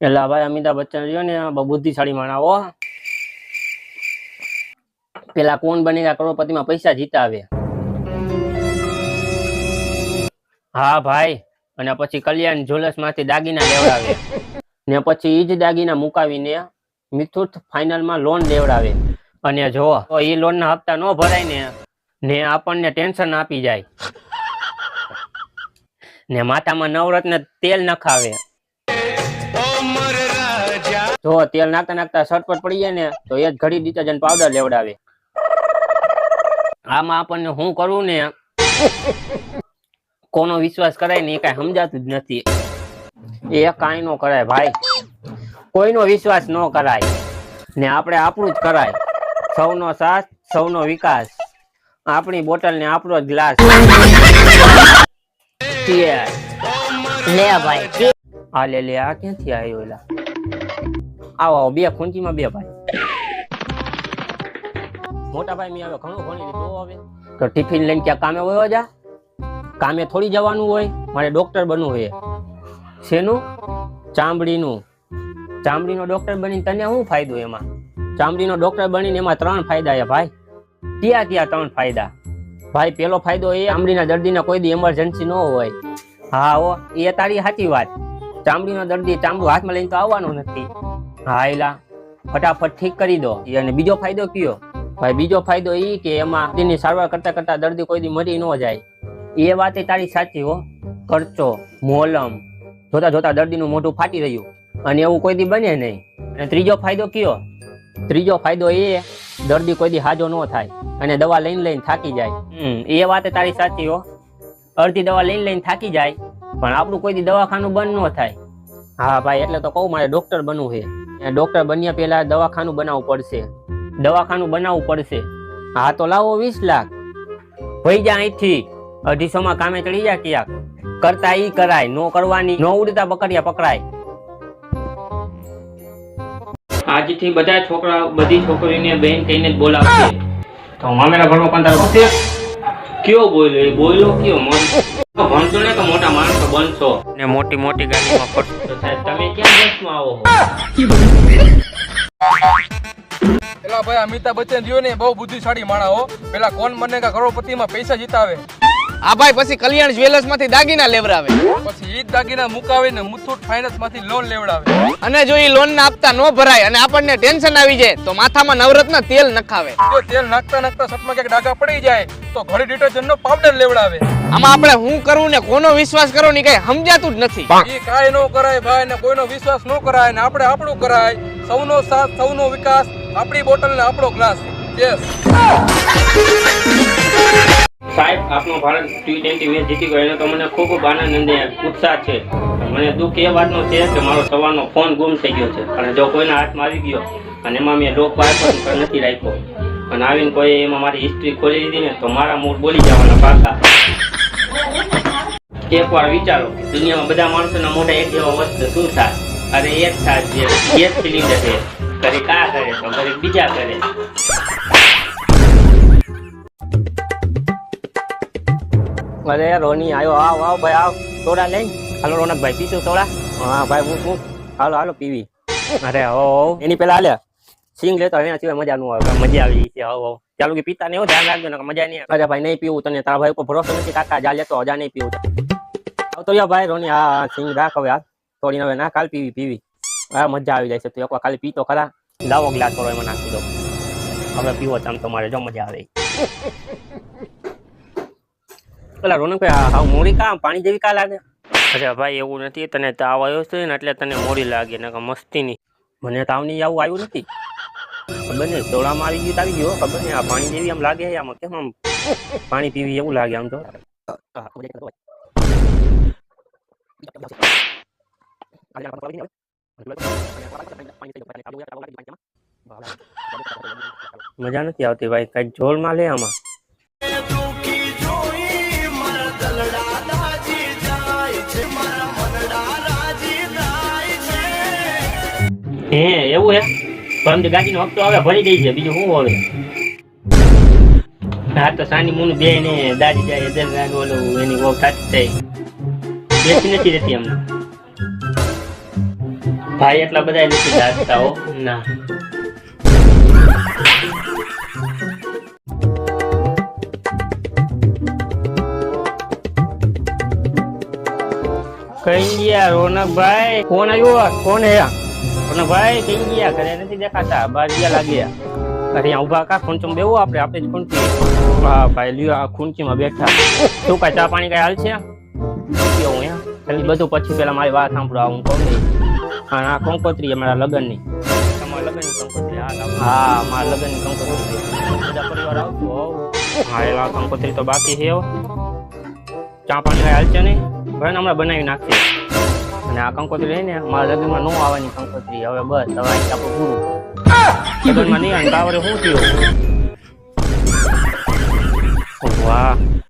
એટલે ભાઈ અમિતાભ બચ્ચન રહ્યો ને બુદ્ધિશાળી માણાવો પેલા કોણ બનેગા કરોડપતિમાં પૈસા જીતાવે? હા ભાઈ, અને પછી કલ્યાણ જ્વેલર્સમાંથી દાગીના લેવડાવે. ને પછી એ જ દાગીના મુકાવીને મિથુટ ફાઇનલમાં લોન લેવડાવે. અને જો એ લોન ના હપ્તા ન ભરાય ને ને આપણને ટેન્શન આપી જાય. ને માથામાં નવરત્ન તેલ નખાવે. જો તેલ નાખતા નાખતા સટપટ પડી જાય ને તો એ જ ઘડી ડિટર્જન્ટ પાવડર લેવડાવે. આમાં આપણને શું કરવું ને કોનો વિશ્વાસ કરાય ને એ કઈ સમજાતું જ નથી. એ કાંઈ નો કરાય ભાઈ. કોઈનો વિશ્વાસ ન કરાય. ને આપણે આપણું જ કરાય. સૌનો સાથ સૌનો વિકાસ. આપણી બોટલ ને આપણો જ ગ્લાસ. લે ભાઈ આ લે લે આ ક્યાંથી આવ્યો એલા? આવો આવો, બે ખૂંચીમાં બે ભાઈ. મોટા ભાઈ મેં હવે ઘણું ભણી લીધું હવે. તો ટિફિન લઈને ક્યાં કામે વયો જા? કામે થોડી જવાનું હોય, મારે ડોક્ટર બનવું હોય શેનું? ચામડીનું. ચામડીનો ડોક્ટર બનીને તને શું ફાયદો એમાં? ચામડીનો ડોક્ટર બનીને એમાં ત્રણ ફાયદા છે ભાઈ. ત્યાં ત્યાં ત્રણ ફાયદા? ભાઈ, પેલો ફાયદો એ ચામડીના દર્દીને કોઈ દી એમરજન્સી ન હોય. હા હો, એ તારી સાચી વાત. ચામડીનો દર્દી ચામડું હાથમાં લઈને તો આવવાનો નથી. હા એલા ફટાફટ ઠીક કરી દો. અને બીજો ફાયદો કયો? ભાઈ, બીજો ફાયદો એ કે એમાં તેની સારવાર કરતા કરતા દર્દી કોઈ દી મરી ન જાય. એ વાત તારી સાચી હો. ખર્ચો, મોલમ, જોતા જોતા દર્દીનું મોઢું ફાટી રહ્યું. અને એવું કોઈ દી બને નહીં. અને ત્રીજો ફાયદો કયો? ત્રીજો ફાયદો એ દર્દી કોઈ દી હાજો ન થાય અને દવા લઈને લઈને થાકી જાય. એ વાત તારી સાચી હો. અડધી દવા લઈને લઈને થાકી જાય, પણ આપણું કોઈ દી દવાખાનું બંધ ન થાય. હા ભાઈ એટલે તો કહું મારે ડોક્ટર બનવું છે. ડોક્ટર બન્યા પહેલા દવાખાનું બનાવવું પડશે. દવાખાનું બનાવવું પડશે. હા તો લાવો વીસ લાખ. ભાઈ જા અહીંથી. અઢીસો માં કામે ચડી જા ક્યાંક. કરતા ઈ કરાય. નો કરવાની નો ઉડતા પકડ્યા પકડાય. આજથી બધા છોકરા બધી છોકરીને બેન કહીને જ બોલાવશે તો મામેરા ભણવા પણ તારો કયો બોલ્યો એ? બોલ્યો કયો મન તો ભણશો ને તો મોટા માણસો બનશો. ને મોટી મોટી ગાડીમાં ફરશો. તો સાહેબ તમે ક્યાં દેશમાં આવો છો? પેલા ભાઈ અમિતાભ બચ્ચન રહ્યો ને બહુ બુદ્ધિશાળી માણા હો. પેલા કોણ બનેગા કરોડપતિમાં પૈસા જીતાવે? આ ભાઈ પછી કલ્યાણ જ્વેલર્સમાંથી દાગીના લેવડાવે. પછી ઈ દાગીના મુકાવે ને મુથુટ ફાઇનાન્સમાંથી લોન લેવડાવે. અને જો એ લોન ના આપતા ન ભરાય અને આપણને ટેન્શન આવી જાય તો માથામાં નવરત્ન તેલ નખાવે. જો તેલ નાખતા નાખતા સપમાં ક્યાંક ડાગા પડી જાય તો ઘડી ડિટર્જન્ટ નો પાવડર લેવડાવે. આમાં આપણે શું કરું ને કોનો વિશ્વાસ કરો ને કઈ સમજાતું જ નથી. ઈ કાઈ નો કરાય ભાઈ ને કોઈનો વિશ્વાસ નો કરાય ને આપણે આપણું કરાય. સૌનો સાથ સૌનો વિકાસ આપણી બોટલ ને આપણો ગ્લાસ. યસ આપનો ભારત ટી ટ્વેન્ટી મેચ જીતી ગયો એનો તો મને ખૂબ ખૂબ આનંદ અને ઉત્સાહ છે. મને દુઃખ એ વાતનો છે કે મારો સવારનો ફોન ગુમ થઈ ગયો છે. અને જો કોઈના હાથમાં આવી ગયો અને એમાં મેં લોક પણ નથી રાખ્યો. અને આવીને કોઈ એમાં મારી હિસ્ટ્રી ખોલી દીધી ને તો મારા મૂળ બોલી જવાના પાકા. એકવાર વિચારો, દુનિયામાં બધા માણસોના મોઢા એક જેવા વસ્તુ શું થાય? અરે એક થાય જે ગેસ સિલિન્ડર છે. ઘરે કા કરે તો ઘરે બીજા કરે અરે રોની આવ્યો આવ આવ, ભાઈ, આવ. સોડા લઈ હાલો રોનકભાઈ પીશું સોડા. હા, ભાઈ, હું હું. હાલો હાલો, પીવી. અરે, હો. એની પેલા હાલે સિંગ લેતો એના સિવાય મજા નું આવે. મજા આવી છે, હો. ચાલુ કે પીતા ને એવું ધ્યાન રાખજો મજા નહીં અરે, ભાઈ, નહીં પીવું તને. તારા ભાઈ ઉપર ભરોસો નથી, કાકા, જા લેતો હજા નહીં પીવું આવતો યો ભાઈ, રોની. હા સિંગ રાખ હવે, હાલ. થોડી હવે ના, કાલ પીવી પીવી. હા, મજા આવી જાય છે, તું એકવાર ખાલી પીતો ખરા. લાવો ગ્લાસ થોડો એમાં નાખી દો. હવે પીવો તમ તમારે જો મજા આવે. પેલા રોનકભાઈ પાણી જેવી કા લાગે? અરે ભાઈ એવું નથી. તને તાવ આવ્યો છે ને એટલે તને મોડી લાગે ને મસ્તી નહીં મને તાવની આવું આવ્યું નથી. ખબર નહીં દોડામાં આવી ગયું આવી ગયું હો. ખબર નહીં આ પાણી જેવી આમ લાગે આમ કેમ આમ પાણી પીવી એવું લાગે આમ તો. મજા નથી આવતી ભાઈ કઈ જોલમાં લે આમાં. હે, એવું હે? પણ ગાડી નો હપ્તો હવે ભરી દઈ છે. બીજું શું હવે? હા, તો સાની મુનું બે ને દાદી જાય એદર ગાડી ઓલું એની બહુ થતી થાય બેસી નથી રહેતી અમને ભાઈ એટલા બધા નથી જાગતા હો. ના. કઈ ગયા રોનકભાઈ. કોણ આવ્યો. કોણ હે? રોનકભાઈ કઈ ગયા ઘરે નથી દેખાતા બહાર ગયા લાગ્યા. અરે ઊભા કા ખૂંચમ બેવું આપણે આપણે જ ખૂંચી હા ભાઈ લ્યો આ ખૂંચીમાં બેઠા. શું કાંઈ ચા પાણી કાંઈ હાલ છે? હું એમ ખાલી બધું પછી પેલા મારી વાત સાંભળો આ હું કહું નહીં હા આ કંકોત્રી અમારા લગ્નની. તમારા લગ્નની કંકોત્રી હા મારા લગ્નની કંકોત્રી. બધા પરિવાર આવતો હોવ હા એલા કંકોત્રી તો બાકી છે ચા પાણી કઈ હાલ છે નહીં? ભાઈ હમણાં બનાવી નાખીએ. અને આ કંકોત્રી લઈને મારા લગ્નમાં નો આવવાની કંકોત્રી. હવે બસ હવે આપણું પૂરું. લગ્નમાં નહીં આવે કાવરે શું થયું? વાહ.